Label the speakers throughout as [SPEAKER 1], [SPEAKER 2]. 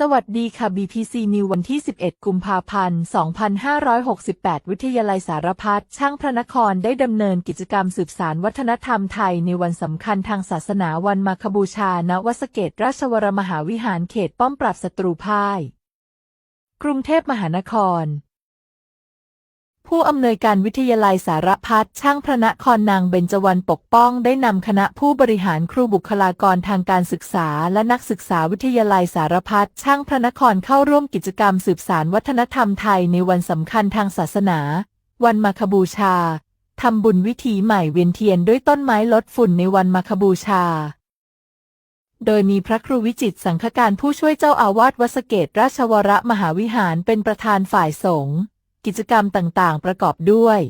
[SPEAKER 1] สวัสดีค่ะ BPC News วันที่ 11 กุมภาพันธ์ 2568 วิทยาลัยสารพัดช่างพระนครได้ดำเนินกิจกรรมสืบสารวัฒนธรรมไทยในวันสำคัญทางศาสนาวันมาคบูชา ณ วัสเกตราชวรมหาวิหารเขตป้อมปราบศัตรูพ่าย กรุงเทพมหานคร ผู้อำนวยการวิทยาลัยสารพัดช่างพระนครนางเบญจวรรณปกป้องได้นำคณะผู้บริหารครูบุคลากรทางการศึกษา และนักศึกษาวิทยาลัยสารพัดช่างพระนครเข้าร่วมกิจกรรมสืบสารวัฒนธรรมไทยในวันสำคัญทางศาสนา วันมาคบูชาทำบุญวิถีใหม่เวียนเทียนด้วยต้นไม้ลดฝุ่นในวันมาคบูชา โดยมีพระครูวิจิตสังฆการผู้ช่วยเจ้าอาวาสวัสเกตราชวรมหาวิหารเป็นประธานฝ่ายสงฆ์ กิจกรรมต่างๆ ประกอบด้วย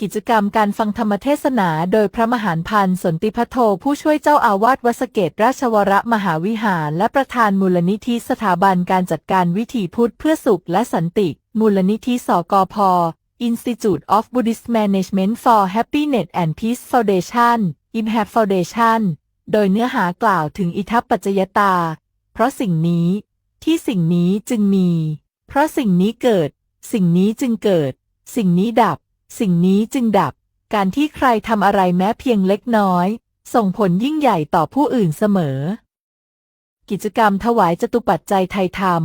[SPEAKER 1] กิจกรรมการฟังธรรมเทศนาโดยพระมหานพันธ์สนติพัทโทผู้ช่วยเจ้าอาวาสวัสเกตราชวรมหาวิหาร และประธานมูลนิธิสถาบันการจัดการวิถีพุทธเพื่อสุขและสันติ มูลนิธิสกพ Institute of Buddhist Management for Happiness and Peace Foundation Impact Foundation โดยเนื้อหากล่าวถึงอิทัปปัจจยตา เพราะสิ่งนี้ ที่สิ่งนี้จึงมี เพราะสิ่งนี้เกิด สิ่งนี้จึงเกิด สิ่งนี้ดับ สิ่งนี้จึงดับ การที่ใครทำอะไรแม้เพียงเล็กน้อย ส่งผลยิ่งใหญ่ต่อผู้อื่นเสมอ กิจกรรมถวายจตุปัจจัยไทยธรรม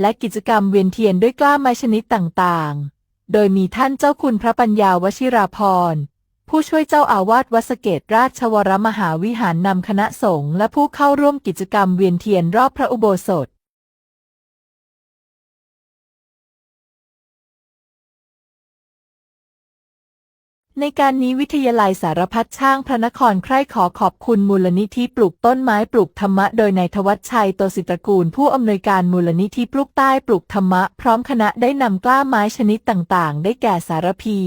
[SPEAKER 1] และกิจกรรมเวียนเทียนด้วยกล้าไม้ชนิดต่างๆ โดยมีท่านเจ้าคุณพระปัญญาวชิราพรณ์ ผู้ช่วยเจ้าอาวาสวัดสเกตราชวรมหาวิหารนำคณะสงฆ์และผู้เข้าร่วมกิจกรรมเวียนเทียนรอบพระอุโบสถในการนี้วิทยาลัยสารพัดช่างพระนครใคร่ขอขอบคุณมูลนิธิปลูกต้นไม้ปลูกธรรมะ โดยนายทวัชชัยโตสิตรกูล ผู้อำนวยการมูลนิธิปลูกใต้ปลูกธรรมะ พร้อมคณะได้นำกล้าไม้ชนิดต่างๆ ได้แก่สารพี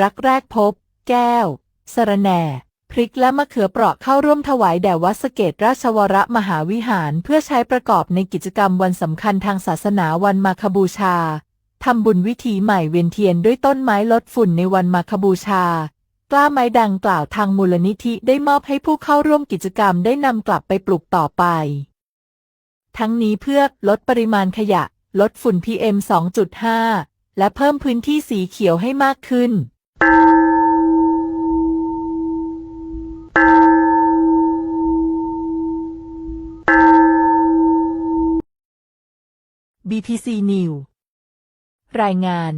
[SPEAKER 1] รักแรกพบ แก้ว สระแหน่ พริกและมะเขือเปราะเข้าร่วมถวายแด่วัดสเกตราชวรมหาวิหารเพื่อใช้ประกอบในกิจกรรมวันสำคัญทางศาสนาวันมาคบูชา ทำบุญวิถีใหม่เวียนเทียนด้วยต้นไม้ลดฝุ่นในวันมาคบูชา กล้าไม้ดังกล่าวทางมูลนิธิได้มอบให้ผู้เข้าร่วมกิจกรรมได้นำกลับไปปลูกต่อไป ทั้งนี้เพื่อลดปริมาณขยะ ลดฝุ่น PM 2.5และเพิ่มพื้นที่สีเขียวให้มากขึ้น BPC News รายงาน